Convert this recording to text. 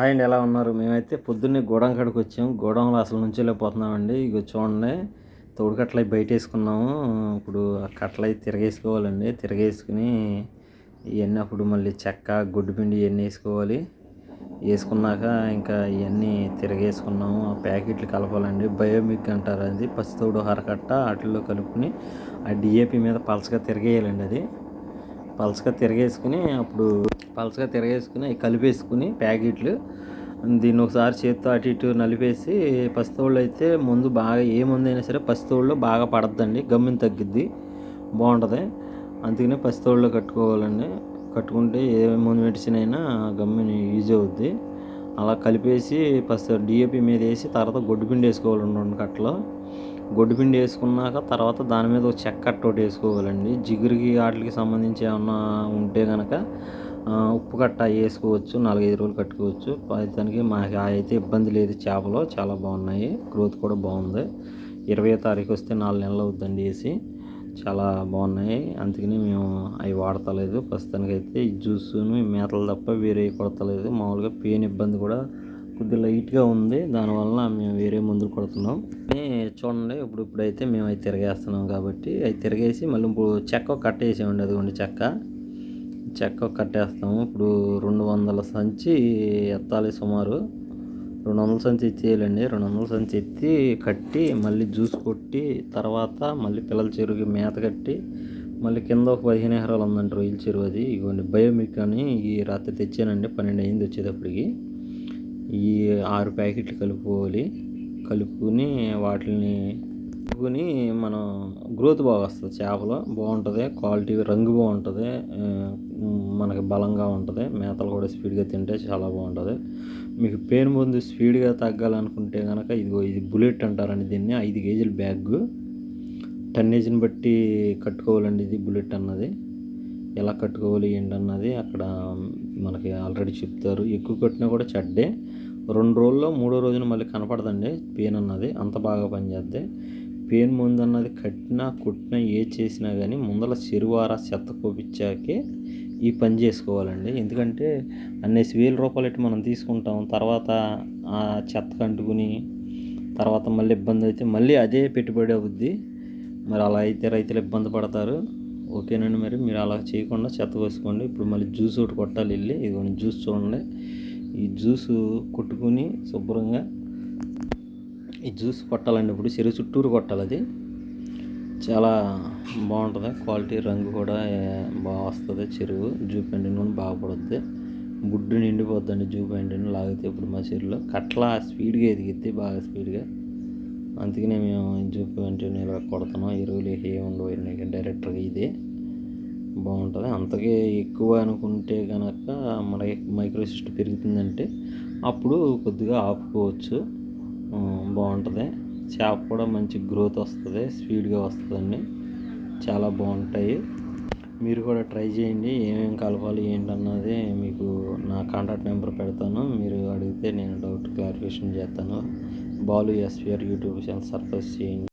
Hi అండి ఎలా ఉన్నారు? మేమైతే పొద్దున్నే గోడం కాడికి వచ్చాము గోడంలో అసలు నుంచి వెళ్ళిపోతున్నామండి. ఇక చూడండి. తోడు కట్టలు బయట వేసుకున్నాము ఇప్పుడు ఆ కట్టలు అయితే తిరగేసుకోవాలండి. తిరగేసుకుని ఇవన్నీ అప్పుడు మళ్ళీ చెక్క గుడ్డుపిండి ఇవన్నీ వేసుకోవాలి. వేసుకున్నాక ఇంకా ఇవన్నీ తిరగేసుకున్నాము. ఆ ప్యాకెట్లు కలపాలండి. బయోమిక్ అంటారు అది. పసితోడు హరకట్ట వాటిల్లో కలుపుకుని ఆ డిఏపి మీద పలసగా తిరగేయాలండి అది. పలసగా తిరగేసుకుని అప్పుడు పలసగా తిరగేసుకుని అవి కలిపేసుకుని ప్యాకెట్లు. దీన్ని ఒకసారి చేత్తో అటు ఇటు నలిపేసి పసితోళ్ళు అయితే ముందు బాగా ఏ మందు అయినా సరే పసితోళ్ళు బాగా పడద్దండి గమ్మిన తగ్గిద్ది. బాగుంటుంది. అందుకనే పసితోళ్ళు కట్టుకోవాలండి. కట్టుకుంటే ఏ ముందు మెడిసిన్ అయినా గమ్మిని యూజ్ అవుద్ది. అలా కలిపేసి ఫస్ట్ డిఏపి మీద వేసి తర్వాత గొడ్డు పిండి వేసుకోవాలి రెండు కట్టలో. గొడ్డుపిండి వేసుకున్నాక తర్వాత దాని మీద ఒక చెక్క అట్టోటి ఒకటి వేసుకోవాలండి. జిగురికి వాటికి సంబంధించి ఏమన్నా ఉంటే కనుక ఉప్పు కట్ట వేసుకోవచ్చు నాలుగైదు రోజులు కట్టుకోవచ్చు. దానికి మాకు అయితే ఇబ్బంది లేదు చేపలు చాలా బాగున్నాయి. గ్రోత్ కూడా బాగుంది. ఇరవై తారీఖు వస్తే నాలుగు నెలలు అవుతుందండి వేసి. చాలా బాగున్నాయి. అందుకని మేము అవి వాడతలేదు. ప్రస్తుతానికి అయితే ఈ జ్యూస్ను మేతలు తప్ప వేరే కొడతలేదు. మామూలుగా పెయిన్ ఇబ్బంది కూడా కొద్దిగా లైట్గా ఉంది. దానివల్ల మేము వేరే మందులు కొడుతున్నాం. చూడండి. ఇప్పుడు ఇప్పుడైతే మేము అవి తిరగేస్తున్నాం కాబట్టి అవి తిరగేసి మళ్ళీ ఇప్పుడు చెక్క కట్టేసేయండి. అదిగోండి చెక్క. చెక్క కట్టేస్తాము. ఇప్పుడు రెండు వందల సంచి ఎత్తాలి సుమారు. రెండు వందల సంచి ఎత్తేయాలండి రెండు వందల సంచి ఎత్తి కట్టి మళ్ళీ జ్యూస్ కొట్టి తర్వాత మళ్ళీ పిల్లల చెరువుకి మేత కట్టి మళ్ళీ కింద ఒక పదిహేను ఎకరాలు ఉందండి రొయ్యల చెరువు అది. ఇగోండి బయోమిక్ అని ఈ రాత్రి తెచ్చానండి. పన్నెండు అయింది వచ్చేటప్పటికి. ఈ ఆరు ప్యాకెట్లు కలుపుకోవాలి. కలుపుకొని వాటిని కలుపుకుని మనం గ్రోత్ బాగా వస్తుంది చేపలు. బాగుంటుంది క్వాలిటీ రంగు బాగుంటుంది మనకి బలంగా ఉంటుంది. మేతలు కూడా స్పీడ్గా తింటే చాలా బాగుంటుంది. మీకు పెయిన్ ముందు స్పీడ్గా తగ్గాలనుకుంటే కనుక ఇదిగో ఇది బుల్లెట్ అంటారండి దీన్ని ఐదు కేజీల బ్యాగ్. టన్నేజ్ని బట్టి కట్టుకోవాలండి ఇది బుల్లెట్ అన్నది. ఎలా కట్టుకోవాలి ఏంటన్నది అక్కడ మనకి ఆల్రెడీ చెప్తారు. ఎక్కువ కట్టినా కూడా చెడ్డే. రెండు రోజుల్లో మూడో రోజున మళ్ళీ కనపడదండి పెయిన్ అన్నది. అంత బాగా పనిచేద్ది. పెయిన్ ముందు అన్నది కట్టినా కుట్టినా ఏ చేసినా కానీ ముందర చెరువార చెత్త కోపించాకే ఈ పని చేసుకోవాలండి. ఎందుకంటే అనేసి వేల రూపాయలు ఎట్టి మనం తీసుకుంటాం. తర్వాత ఆ చెత్త కంటుకుని తర్వాత మళ్ళీ ఇబ్బంది అయితే మళ్ళీ అదే పెట్టుబడి అవుద్ది. మరి అలా అయితే రైతులు ఇబ్బంది పడతారు. ఓకేనండి మరి మీరు అలా చేయకుండా చెత్త వేసుకోండి. ఇప్పుడు మళ్ళీ జ్యూస్ ఒకటి కొట్టాలి వెళ్ళి. ఇదిగోండి జ్యూస్ చూడండి. ఈ జ్యూస్ కొట్టుకుని శుభ్రంగా ఈ జ్యూస్ కొట్టాలండి ఇప్పుడు. చెరువు చుట్టూరు కొట్టాలి అది. చాలా బాగుంటుంది. క్వాలిటీ రంగు కూడా బాగా వస్తుంది చెరువు. జూ పెయింటింగ్ కూడా బాగా పడుద్ది. గుడ్డు నిండిపోద్దండి జూ పెయింటింగ్ లాగితే ఇప్పుడు మా చెరువులో కట్ల స్పీడ్గా ఎదిగిద్ది బాగా స్పీడ్గా. అందుకనే మేము జూ పెండిన ఇలా కొడుతున్నాం ఎరువులు ఏ ఉండవు. డైరెక్ట్గా ఇదే బాగుంటుంది. అంతకే ఎక్కువ అనుకుంటే కనుక మన మైక్రోసిస్ట్ పెరుగుతుందంటే అప్పుడు కొద్దిగా ఆపుకోవచ్చు. బాగుంటుంది. చేప కూడా మంచి గ్రోత్ వస్తుంది. స్పీడ్గా వస్తుందండి. చాలా బాగుంటాయి. మీరు కూడా ట్రై చేయండి ఏమేమి కలపాలి ఏంటన్నది మీకు నా కాంటాక్ట్ నెంబర్ పెడతాను. మీరు అడిగితే నేను డౌట్ క్లారిఫికేషన్ చేస్తాను. Balu SVR YouTube channel surprise చేయండి.